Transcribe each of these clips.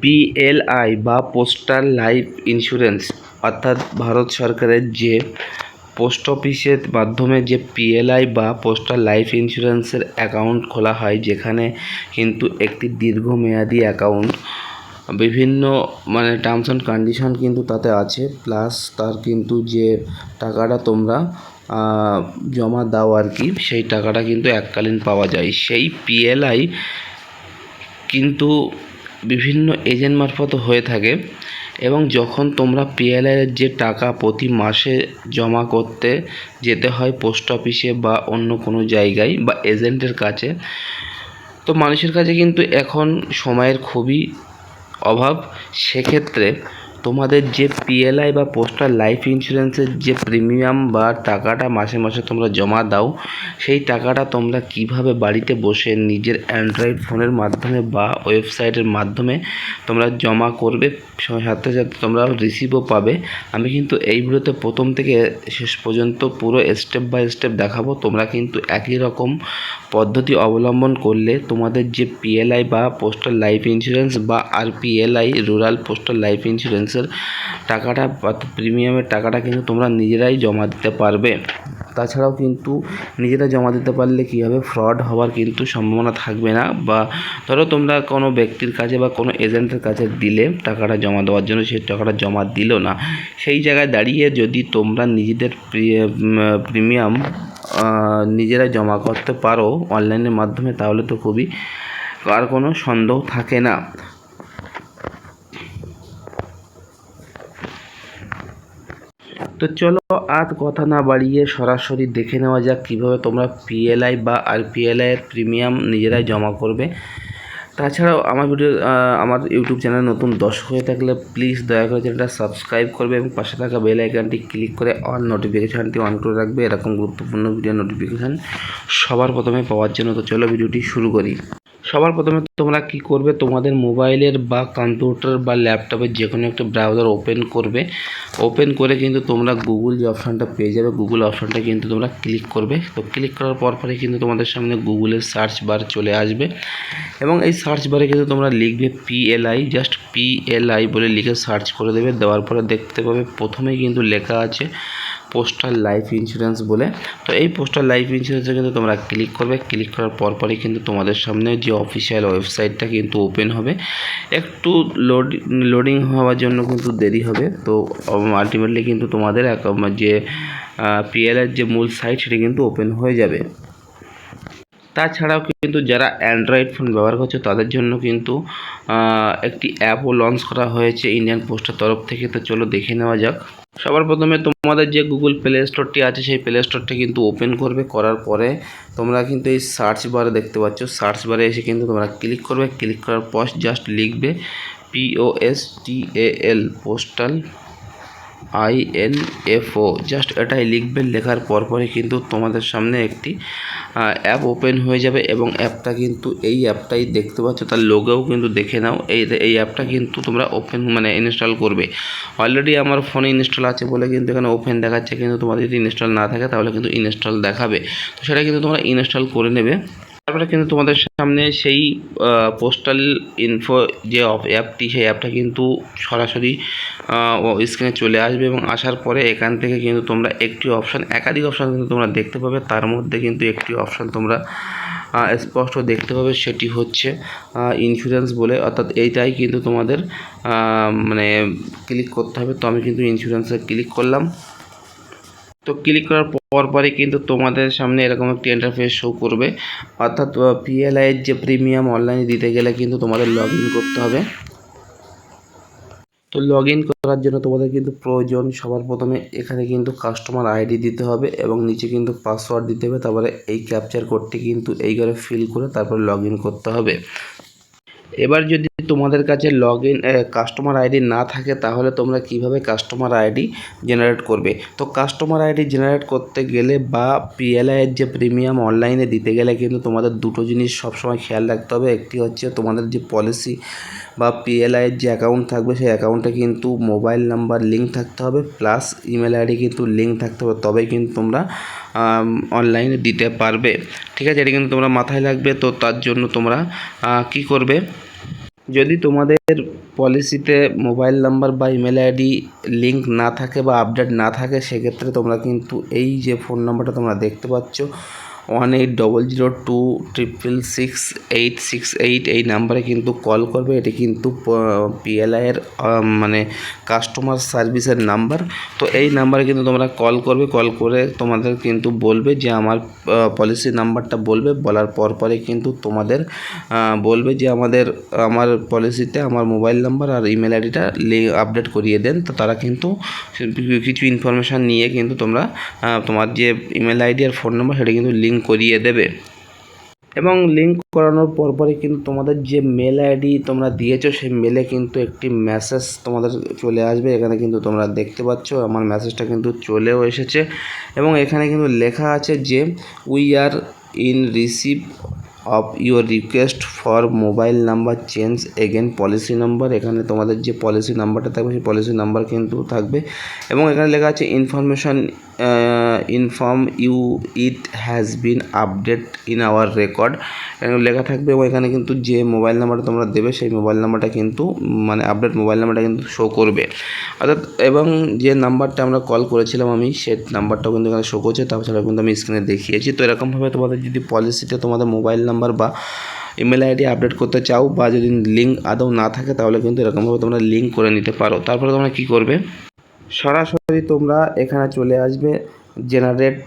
PLI বা postal life insurance, অর্থাৎ ভারত সরকারের যে পোস্ট অফিসের মাধ্যমে যে পিএলআই বা পোস্টাল লাইফ ইন্স্যুরেন্সের অ্যাকাউন্ট খোলা হয়, যেখানে কিন্তু একটি দীর্ঘমেয়াদী অ্যাকাউন্ট, বিভিন্ন মানে টার্মস অ্যান্ড কন্ডিশন কিন্তু তাতে আছে প্লাস তার কিন্তু যে টাকাটা তোমরা জমা দাও আর কি, সেই টাকাটা কিন্তু এককালীন পাওয়া যায়। সেই পিএলআই কিন্তু বিভিন্ন এজেন্ট মারফত হয়ে থাকে এবং যখন তোমরা পিএলআইয়ের যে টাকা প্রতি মাসে জমা করতে যেতে হয় পোস্ট অফিসে বা অন্য কোনো জায়গায় বা এজেন্টের কাছে, তো মানুষের কাছে কিন্তু এখন সময়ের খুবই অভাব। সেক্ষেত্রে তোমাদের যে পিএলআই বা পোস্টাল লাইফ ইন্স্যুরেন্সের যে প্রিমিয়াম বা টাকাটা মাসে মাসে তোমরা জমা দাও, সেই টাকাটা তোমরা কীভাবে বাড়িতে বসে নিজের অ্যান্ড্রয়েড ফোনের মাধ্যমে বা ওয়েবসাইটের মাধ্যমে তোমরা জমা করবে সাথে সাথে তোমরা রিসিভও পাবে। আমি কিন্তু এই ভিডিওতে প্রথম থেকে শেষ পর্যন্ত পুরো স্টেপ বাই স্টেপ দেখাবো। তোমরা কিন্তু একই রকম পদ্ধতি অবলম্বন করলে তোমাদের যে পিএলআই বা পোস্টাল লাইফ ইন্স্যুরেন্স বা আর পিএলআই রুরাল পোস্টাল লাইফ ইন্স্যুরেন্সের টাকাটা প্রিমিয়ামের টাকাটা কিন্তু তোমরা নিজেরাই জমা দিতে পারবে। তাছাড়াও কিন্তু নিজেরা জমা দিতে পারলে কী হবে? ফ্রড হওয়ার কিন্তু সম্ভাবনা থাকবে না বা ধরো তোমরা কোনো ব্যক্তির কাছে বা কোনো এজেন্টের কাছে দিলে টাকাটা জমা দেওয়ার জন্য সেই টাকাটা জমা দিল না। সেই জায়গায় দাঁড়িয়ে যদি তোমরা নিজেদের প্রিমিয়াম নিজেরা জমা করতে পারো অনলাইনের মাধ্যমে, তাহলে তো খুবই, আর কোনো সন্দেহ থাকে না। তো চলো আর কথা না বাড়িয়ে সরাসরি দেখে নেওয়া যাক কীভাবে তোমরা পিএলআই বা আর পিএলআই এর প্রিমিয়াম নিজেরাই জমা করবে। তাছাড়াও আমার ভিডিও আমার ইউটিউব চ্যানেল নতুন দর্শক হয়ে থাকলে প্লিজ দয়া করে চ্যানেলটা সাবস্ক্রাইব করবে এবং পাশে থাকা বেল আইকনটি ক্লিক করে অন নোটিফিকেশানটি অন করে রাখবে। এরকম গুরুত্বপূর্ণ ভিডিও নোটিফিকেশান সবার প্রথমে পাওয়ার জন্য। তো চলো ভিডিওটি শুরু করি। সবার প্রথমে তোমরা কি করবে? তোমাদের মোবাইলের বা কম্পিউটার বা ল্যাপটপের যে কোনো একটা ব্রাউজার ওপেন করবে। ওপেন করে কিন্তু তোমরা গুগল যে অপশানটা পেয়ে যাবে গুগল অপশানটা কিন্তু তোমরা ক্লিক করবে। তো ক্লিক করার পর পরে কিন্তু তোমাদের সামনে গুগলের সার্চ বার চলে আসবে। এবং এই সার্চ বারে কিন্তু তোমরা লিখবে পিএলআই জাস্ট পিএলআই বলে লিখে সার্চ করে দেবে। দেওয়ার পরে দেখতে পাবে প্রথমেই কিন্তু লেখা আছে পোস্টাল লাইফ ইন্স্যুরেন্স বলে। তো এই পোস্টাল লাইফ ইন্স্যুরেন্সে কিন্তু তোমরা ক্লিক করবে। ক্লিক করার পর পরই কিন্তু তোমাদের সামনে যে অফিসিয়াল ওয়েবসাইটটা কিন্তু ওপেন হবে। একটু লোড লোডিং হওয়ার জন্য কিন্তু দেরি হবে। তো আলটিমেটলি কিন্তু তোমাদের যে পিএলের যে মূল সাইট সেটা কিন্তু ওপেন হয়ে যাবে। তাছাড়াও কিন্তু যারা অ্যান্ড্রয়েড ফোন ব্যবহার করছে, তাদের জন্য কিন্তু একটি অ্যাপও লঞ্চ করা হয়েছে ইন্ডিয়ান পোস্টের তরফ থেকে। তো চলো দেখে নেওয়া যাক। সবার প্রথমে তোমাদের যে গুগল প্লে স্টোরটি আছে, সেই প্লে স্টোরটি কিন্তু ওপেন করবে। করার পরে তোমরা কিন্তু এই সার্চ বারে দেখতে পাচ্ছ। সার্চ বারে এসে কিন্তু তোমরা ক্লিক করবে। ক্লিক করার পর জাস্ট লিখবে P O S T A L postal I N F O. Just এটাই লিখবেন, লেখার পরপরই কিন্তু তোমাদের সামনে একটি অ্যাপ ওপেন হয়ে যাবে এবং অ্যাপটা কিন্তু এই অ্যাপটাই দেখতে পাচ্ছ, তার লোগোও কিন্তু দেখে নাও। এই এই অ্যাপটা কিন্তু তোমরা ওপেন মানে ইনস্টল করবে। অলরেডি আমার ফোনে ইনস্টল আছে বলে কিন্তু এখানে ওপেন দেখাচ্ছে, কিন্তু তোমাদের যদি ইনস্টল না থাকে তাহলে কিন্তু ইনস্টল দেখাবে। তো সেটা কিন্তু তোমরা ইনস্টল করে নেবে। তারপরে কিন্তু তোমাদের সামনে সেই পোস্টাল ইনফো যে অ্যাপটি সেই অ্যাপটা কিন্তু সরাসরি স্ক্রিনে চলে আসবে এবং আসার পরে এখান থেকে কিন্তু তোমরা একটি অপশান একাধিক অপশান কিন্তু তোমরা দেখতে পাবে। তার মধ্যে কিন্তু একটি অপশান তোমরা স্পষ্ট দেখতে পাবে, সেটি হচ্ছে ইন্স্যুরেন্স বলে। অর্থাৎ এইটাই কিন্তু তোমাদের মানে ক্লিক করতে হবে। তো আমি কিন্তু ইন্স্যুরেন্সে ক্লিক করলাম। তো ক্লিক করার পর পরে কিন্তু তোমাদের সামনে এরকম একটি ইন্টারফেস শো করবে। অর্থাৎ পিএলআই এর যে প্রিমিয়াম অনলাইনে দিতে গেলে কিন্তু তোমাদের লগ করতে হবে। তো লগ ইন করার জন্য তোমাদের কিন্তু প্রয়োজন, সবার প্রথমে এখানে কিন্তু কাস্টমার আইডি দিতে হবে এবং নিচে কিন্তু পাসওয়ার্ড দিতে হবে। তারপরে এই ক্যাপচার কোডটি কিন্তু এই ঘরে ফিল করে তারপর লগ করতে হবে। এবার যদি তোমাদের কাছে লগ ইন কাস্টমার আইডি না থাকে, তাহলে তোমরা কীভাবে কাস্টমার আইডি জেনারেট করবে? তো কাস্টমার আইডি জেনারেট করতে গেলে বা পিএলআই এর যে প্রিমিয়াম অনলাইনে দিতে গেলে কিন্তু তোমাদের দুটো জিনিস সবসময় খেয়াল রাখতে হবে। একটি হচ্ছে তোমাদের যে পলিসি বা পিএলআই এর যে অ্যাকাউন্ট থাকবে সেই অ্যাকাউন্টে কিন্তু মোবাইল নাম্বার লিঙ্ক থাকতে হবে প্লাস ইমেল আইডি কিন্তু লিঙ্ক থাকতে হবে, তবেই কিন্তু তোমরা অনলাইনে দিতে পারবে। ঠিক আছে? এটা কিন্তু তোমরা মাথায় রাখবে, তো তার জন্য তোমরা কি করবে? যদি তোমাদের পলিসিতে মোবাইল নাম্বার বা ইমেল আইডি লিঙ্ক না থাকে বা আপডেট না থাকে, সেক্ষেত্রে তোমরা কিন্তু এই যে ফোন নাম্বারটা তোমরা দেখতে পাচ্ছ one eight double zero two triple six eight six eight এই নাম্বারে কিন্তু কল করবে। এটি কিন্তু পিএলআইয়ের মানে কাস্টমার সার্ভিসের নাম্বার। তো এই নাম্বারে কিন্তু তোমরা কল করবে। কল করে তোমাদের কিন্তু বলবে যে আমার পলিসি নাম্বারটা বলবে। বলার পর পরে কিন্তু তোমাদের বলবে যে আমাদের, আমার পলিসিতে আমার মোবাইল নাম্বার আর ইমেল আইডিটা আপডেট করিয়ে দেন। তো তারা কিন্তু কিছু ইনফরমেশান নিয়ে কিন্তু তোমরা তোমার যে ইমেল আইডি আর ফোন নাম্বার সেটা কিন্তু লিঙ্ক করিয়ে দেবে। এবং লিঙ্ক করানোর পরপরই কিন্তু তোমাদের যে মেল আইডি তোমরা দিয়েছ, সেই মেলে কিন্তু একটি মেসেজ তোমাদের চলে আসবে। এখানে কিন্তু তোমরা দেখতে পাচ্ছ, আমার মেসেজটা কিন্তু চলেও এসেছে। এবং এখানে কিন্তু লেখা আছে যে we are in receive of your request for mobile number change again policy number এখানে তোমাদের যে পলিসি নাম্বারটা থাকবে, সেই পলিসি নাম্বার কিন্তু থাকবে। এবং এখানে লেখা আছে information inform you it has been update in our record লেখা থাকবে এবং এখানে কিন্তু যে মোবাইল নাম্বারটা তোমরা দেবে, সেই মোবাইল নাম্বারটা কিন্তু মানে আপডেট মোবাইল নাম্বারটা কিন্তু শো করবে। অর্থাৎ, এবং যে নাম্বারটা আমরা কল করেছিলাম আমি, সে নাম্বারটাও কিন্তু এখানে শো করছে তাছাড়া কিন্তু আমি স্ক্রিনে দেখিয়েছি। তো এরকমভাবে তোমাদের যদি পলিসিতে তোমাদের মোবাইল নাম্বার বা ইমেল আইডি আপডেট করতে চাও বা যদি লিঙ্ক আদৌ না থাকে, তাহলে কিন্তু এরকমভাবে তোমরা লিঙ্ক করে নিতে পারো। তারপরে তোমরা কী করবে? সরাসরি তোমরা এখানে চলে আসবে। জেনারেট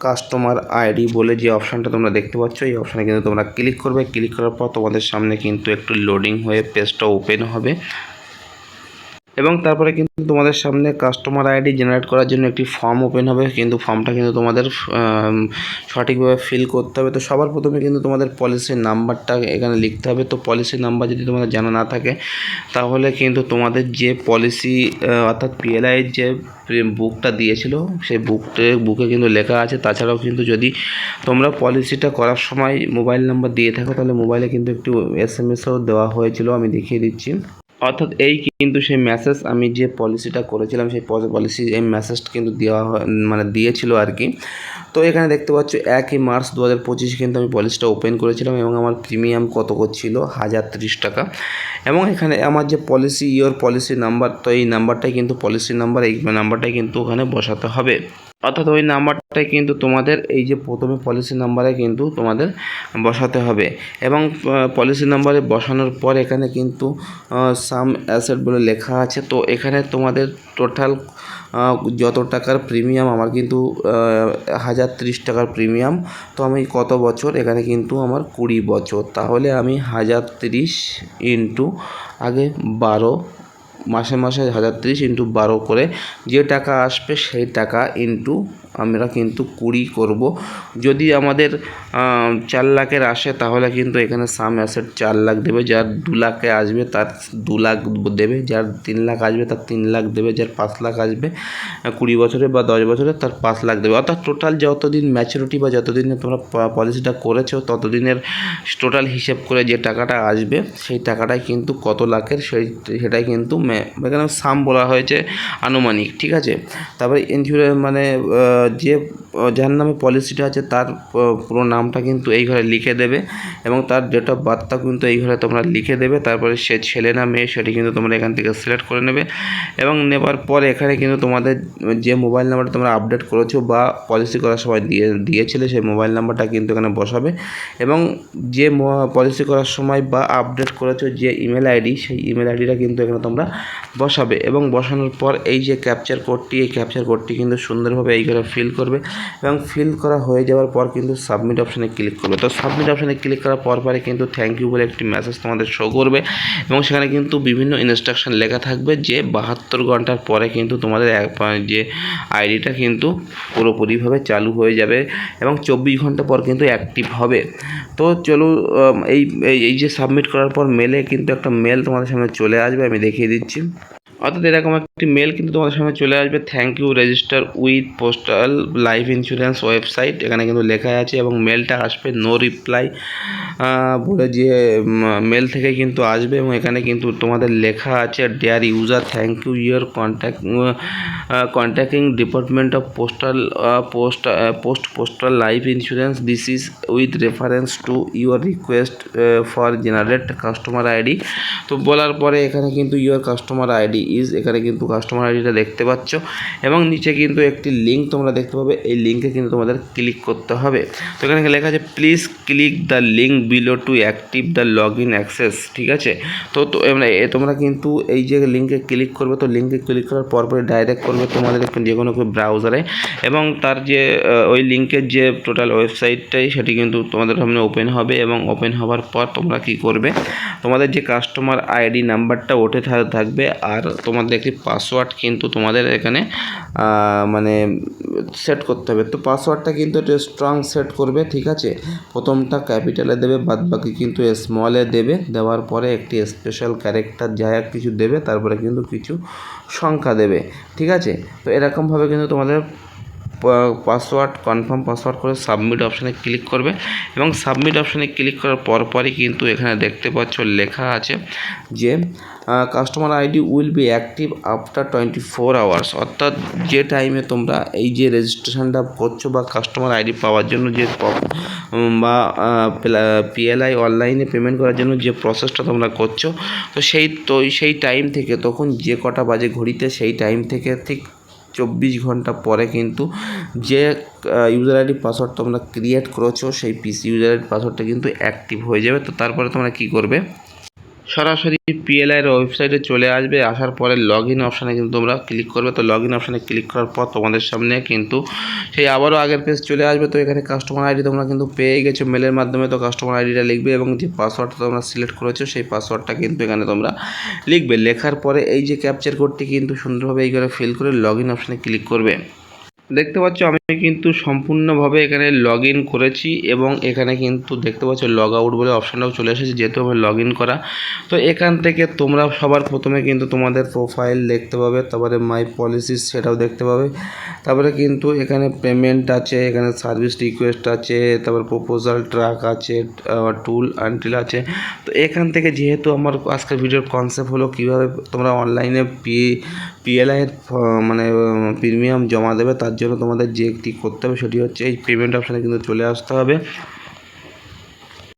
কাস্টমার আইডি বলে যে অপশানটা তোমরা দেখতে পাচ্ছ, এই অপশানে কিন্তু তোমরা ক্লিক করবে। ক্লিক করার পর তোমাদের সামনে কিন্তু একটু লোডিং হয়ে পেজটা ওপেন হবে। এবং তারপরে কিন্তু তোমাদের সামনে কাস্টমার আইডি জেনারেট করার জন্য একটি ফর্ম ওপেন হবে। কিন্তু ফর্মটা কিন্তু তোমাদের সঠিকভাবে ফিল করতে হবে। তো সবার প্রথমে কিন্তু তোমাদের পলিসির নাম্বারটা এখানে লিখতে হবে। তো পলিসি নাম্বার যদি তোমাদের জানা না থাকে, তাহলে কিন্তু তোমাদের যে পলিসি অর্থাৎ পিএলআই যে বুকটা দিয়েছিল, সেই বুকটে বুকে কিন্তু লেখা আছে। তাছাড়াও কিন্তু যদি তোমরা পলিসিটা করার সময় মোবাইল নাম্বার দিয়ে থাকো, তাহলে মোবাইলে কিন্তু একটু এস এম এসও দেওয়া হয়েছিল। আমি দেখিয়ে দিচ্ছি। অর্থাৎ এই কিন্তু সেই মেসেজ আমি যে পলিসিটা করেছিলাম, সেই পলিসি এই মেসেজটা কিন্তু দেওয়া মানে দিয়েছিল আর কি। তো এখানে দেখতে পাচ্ছ, একই মার্চ দু হাজার পঁচিশে কিন্তু আমি পলিসিটা ওপেন করেছিলাম এবং আমার প্রিমিয়াম কত ছিল হাজার তিরিশ টাকা। এবং এখানে আমার যে পলিসি ইয়োর পলিসি নাম্বার তো এই নাম্বারটাই কিন্তু পলিসি নাম্বার এই নাম্বারটাই কিন্তু ওখানে বসাতে হবে। অর্থাৎ ওই নাম্বারটাই কিন্তু তোমাদের এই যে প্রথমে পলিসি নাম্বারে কিন্তু তোমাদের বসাতে হবে। এবং পলিসি নাম্বারে বসানোর পর এখানে কিন্তু সাম অ্যাসেট বলে লেখা আছে। তো এখানে তোমাদের টোটাল যত টাকার প্রিমিয়াম আমার কিন্তু হাজার তিরিশ টাকার প্রিমিয়াম তো আমি কত বছর? এখানে কিন্তু আমার কুড়ি বছর। তাহলে আমি হাজার তিরিশ ইন্টু আগে বারো মাসে মাসে হাজার তিরিশ ইন্টু বারো করে যে টাকা আসবে সেই টাকা ইন্টু আমরা কিন্তু কুড়ি করব। যদি আমাদের চার লাখের আসে, তাহলে কিন্তু এখানে সাম অ্যাসেট চার লাখ দেবে। যার দু লাখে আসবে, তার দু লাখ দেবে। যার তিন লাখ আসবে, তার তিন লাখ দেবে। যার পাঁচ লাখ আসবে কুড়ি বছরে বা দশ বছরে, তার পাঁচ লাখ দেবে। অর্থাৎ টোটাল যতদিন ম্যাচুরিটি বা যতদিন তোমরা পলিসিটা করেছ, ততদিনের টোটাল হিসেব করে যে টাকাটা আসবে, সেই টাকাটাই কিন্তু কত লাখের, সেই, সেটাই কিন্তু এখানে সাম বলা হয়েছে আনুমানিক, ঠিক আছে? তারপরে ইন্স্যুরেন্স মানে যে যার নামে পলিসিটা আছে, তার পুরো নামটা কিন্তু এই ঘরে লিখে দেবে এবং তার ডেট অফ বার্থটা কিন্তু এই ঘরে তোমরা লিখে দেবে। তারপরে সে ছেলে না মেয়ে, সেটি কিন্তু তোমরা এখান থেকে সিলেক্ট করে নেবে এবং নেবার পর এখানে কিন্তু তোমাদের যে মোবাইল নাম্বারটা তোমরা আপডেট করেছ বা পলিসি করার সময় দিয়ে, দিয়েছিলে, সেই মোবাইল নাম্বারটা কিন্তু এখানে বসাবে এবং যে পলিসি করার সময় বা আপডেট করেছ যে ইমেল আইডি সেই ইমেল আইডিটা কিন্তু এখানে তোমরা বসাবে এবং বসানোর পর এই যে ক্যাপচার কোডটি এই ক্যাপচার কোডটি কিন্তু সুন্দরভাবে এই করে ফিল করবে এবং ফিল করা হয়ে যাওয়ার পর কিন্তু সাবমিট অপশানে ক্লিক করবে। তো সাবমিট অপশানে ক্লিক করার পর পরে কিন্তু থ্যাংক ইউ বলে একটি মেসেজ তোমাদের শো করবে এবং সেখানে কিন্তু বিভিন্ন ইনস্ট্রাকশন লেখা থাকবে যে বাহাত্তর ঘণ্টার পরে কিন্তু তোমাদের যে আইডিটা কিন্তু পুরোপুরিভাবে চালু হয়ে যাবে এবং চব্বিশ ঘণ্টা পর কিন্তু অ্যাক্টিভ হবে। তো চলো এই- এই যে সাবমিট করার পর মেলে কিন্তু একটা মেল তোমাদের সামনে চলে আসবে, আমি দেখিয়ে দিচ্ছি। অর্থাৎ এরকম একটি মেল কিন্তু তোমাদের সামনে চলে আসবে। Thank you register with postal life insurance website এখানে কিন্তু লেখা আছে এবং মেলটা আসবে নো রিপ্লাই বলে যে মেল থেকে কিন্তু আসবে এবং এখানে কিন্তু তোমাদের লেখা আছে dear user thank you your contact contacting department of postal post post postal life insurance this is with reference to your request for generate customer ID তো বলার পরে এখানে কিন্তু ইউর কাস্টমার আইডি ইজ এখানে কিন্তু কাস্টমার আইডিটা দেখতে পাচ্ছ। এবং নিচে কিন্তু একটি লিঙ্ক তোমরা দেখতে পাবে। এই লিঙ্কে কিন্তু তোমাদের ক্লিক করতে হবে। তো এখানে লেখা আছে please click the link below to active the log in access ঠিক আছে? তো তো এমনি এ তোমরা কিন্তু এই যে লিঙ্কে ক্লিক করবে, তো লিঙ্কে ক্লিক করার পর পরে ডাইরেক্ট করবে তোমাদের যে কোনো ব্রাউজারে এবং তার যে ওই লিঙ্কের যে টোটাল ওয়েবসাইটটাই সেটি কিন্তু তোমাদের সামনে ওপেন হবে এবং ওপেন হওয়ার পর তোমরা কি করবে? তোমাদের যে কাস্টমার আইডি নাম্বারটা ওঠে থাকবে আর তোমাদের একটি পাসওয়ার্ড কিন্তু তোমাদের এখানে মানে সেট করতে হবে। তো পাসওয়ার্ডটা কিন্তু একটু স্ট্রং সেট করবে, ঠিক আছে? প্রথমটা ক্যাপিটালে দেবে বাদ বাকি কিন্তু স্মলে দেবে। দেওয়ার পরে একটি স্পেশাল ক্যারেক্টার যা কিছু দেবে, তারপরে কিন্তু কিছু সংখ্যা দেবে, ঠিক আছে? তো এরকমভাবে কিন্তু তোমাদের পাসওয়ার্ড কনফার্ম পাসওয়ার্ড করে সাবমিট অপশানে ক্লিক করবে এবং সাবমিট অপশানে ক্লিক করার পরপরই কিন্তু এখানে দেখতে পাচ্ছ লেখা আছে যে customer ID will be active after twenty four hours অর্থাৎ যে টাইমে তোমরা এই যে রেজিস্ট্রেশনটা করছ বা কাস্টমার আইডি পাওয়ার জন্য যে বা পিএলআই অনলাইনে পেমেন্ট করার জন্য যে প্রসেসটা তোমরা করছ, তো সেই তো সেই টাইম থেকে তখন যে কটা বাজে ঘড়িতে সেই টাইম থেকে ঠিক চব্বিশ ঘণ্টা পরে কিন্তু যে ইউজার আইডি পাসওয়ার্ড তোমরা ক্রিয়েট করেছ, সেই পিসি ইউজার আইডি পাসওয়ার্ডটা কিন্তু অ্যাক্টিভ হয়ে যাবে। তো তারপরে তোমরা কী করবে? সরাসরি পিএলআইয়ের ওয়েবসাইটে চলে আসবে, আসার পরে লগ ইন অপশানে কিন্তু তোমরা ক্লিক করবে। তো লগ ইন অপশানে ক্লিক করার পর তোমাদের সামনে কিন্তু সেই আবারও আগের পেজ চলে আসবে। তো এখানে কাস্টমার আইডি তোমরা কিন্তু পেয়ে গেছো মেলের মাধ্যমে। তো কাস্টমার আইডিটা লিখবে এবং যে পাসওয়ার্ডটা তোমরা সিলেক্ট করেছ, সেই পাসওয়ার্ডটা কিন্তু এখানে তোমরা লিখবে। লেখার পরে এই যে ক্যাপচার কোডটি কিন্তু সুন্দরভাবে এই করে ফিল করে লগ ইন অপশানে ক্লিক করবে। দেখতে পাচ্ছ, আমি কিন্তু সম্পূর্ণভাবে এখানে লগ ইন করেছি এবং এখানে কিন্তু দেখতে পাচ্ছ লগ আউট বলে অপশানটাও চলে এসেছে, যেহেতু আমার লগ ইন করা। তো এখান থেকে তোমরা সবার প্রথমে কিন্তু তোমাদের প্রোফাইল দেখতে পাবে, তারপরে মাই পলিসিস সেটাও দেখতে পাবে। তারপরে কিন্তু এখানে পেমেন্ট আছে, এখানে সার্ভিস রিকোয়েস্ট আছে, তারপর প্রপোজাল ট্রাক আছে টুল আনটিল আছে। তো এখান থেকে যেহেতু আমার আজকের ভিডিওর কনসেপ্ট হলো কীভাবে তোমরা অনলাইনে পি পিএলআইয়ের মানে প্রিমিয়াম জমা দেবে, তার জন্য তোমাদের যে একটি করতে হবে সেটি হচ্ছে এই পেমেন্ট অপশানে কিন্তু চলে আসতে হবে।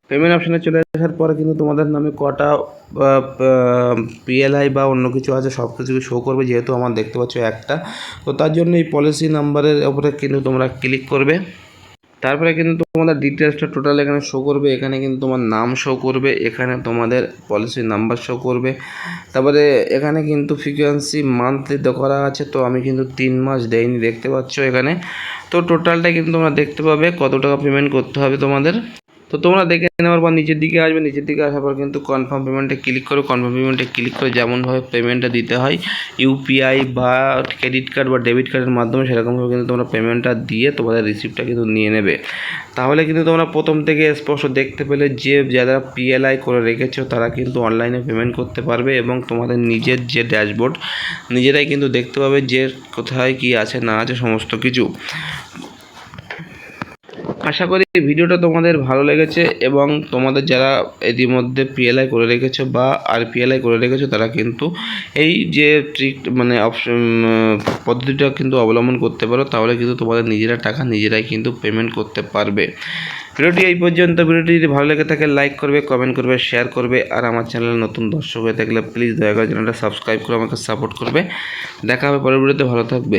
পেমেন্ট অপশানে চলে আসার পরে কিন্তু তোমাদের নামে কটা পিএলআই বা অন্য কিছু আছে সব কিছু শো করবে যেহেতু আমার দেখতে পাচ্ছ একটা। তো তার জন্য এই পলিসি নাম্বারের ওপরে কিন্তু তোমরা ক্লিক করবে। তারপরে কিন্তু তোমাদের ডিটেলসটা টোটাল এখানে শো করবে, এখানে কিন্তু তোমার নাম শো করবে, এখানে তোমাদের পলিসি নাম্বার শো করবে। তারপরে এখানে কিন্তু ফ্রিকোয়েন্সি মান্থলি করা আছে, তো আমি কিন্তু তিন মাস দেয়নি, দেখতে পাচ্ছ এখানে। তো টোটালটা কিন্তু তোমরা দেখতে পাবে, কত টাকা পেমেন্ট করতে হবে তোমাদের। তো তোমরা দেখে নেওয়ার পর নিচের দিকে আসবে, নিচের দিকে আসার পর কিন্তু কনফার্ম পেমেন্টে ক্লিক করো কনফার্ম পেমেন্টে ক্লিক করে যেমনভাবে পেমেন্টটা দিতে হয় ইউপিআই বা ক্রেডিট কার্ড বা ডেবিট কার্ডের মাধ্যমে সেরকমভাবে কিন্তু তোমরা পেমেন্টটা দিয়ে তোমাদের রিসিপ্টটা কিন্তু নিয়ে নেবে। তাহলে কিন্তু তোমরা প্রথম থেকে স্পষ্ট দেখতে পেলে যে যারা পিএলআই করে রেখেছো তারা কিন্তু অনলাইনে পেমেন্ট করতে পারবে এবং তোমাদের নিজের যে ড্যাশবোর্ড নিজেরাই কিন্তু দেখতে পাবে যে কোথায় কি আছে, না আছে, সমস্ত কিছু। আশা করি ভিডিওটা তোমাদের ভালো লেগেছে এবং তোমাদের যারা ইতিমধ্যে পিএলআই করে রেখেছো বা আর পিএলআই করে রেখেছো, তারা কিন্তু এই যে ট্রিক মানে অপশন পদ্ধতিটা কিন্তু অবলম্বন করতে পারো, তাহলে কিন্তু তোমাদের নিজেরা টাকা নিজেরাই কিন্তু পেমেন্ট করতে পারবে। ভিডিওটি এই পর্যন্ত। ভিডিওটি যদি ভালো লেগে থাকে লাইক করবে কমেন্ট করবে শেয়ার করবে, আর আমার চ্যানেলে নতুন দর্শক হয়ে থাকলে প্লিজ দয়া করে চ্যানেলটা সাবস্ক্রাইব করে আমাকে সাপোর্ট করবে। দেখা হবে পরের ভিডিওতে ভালো থাকবে।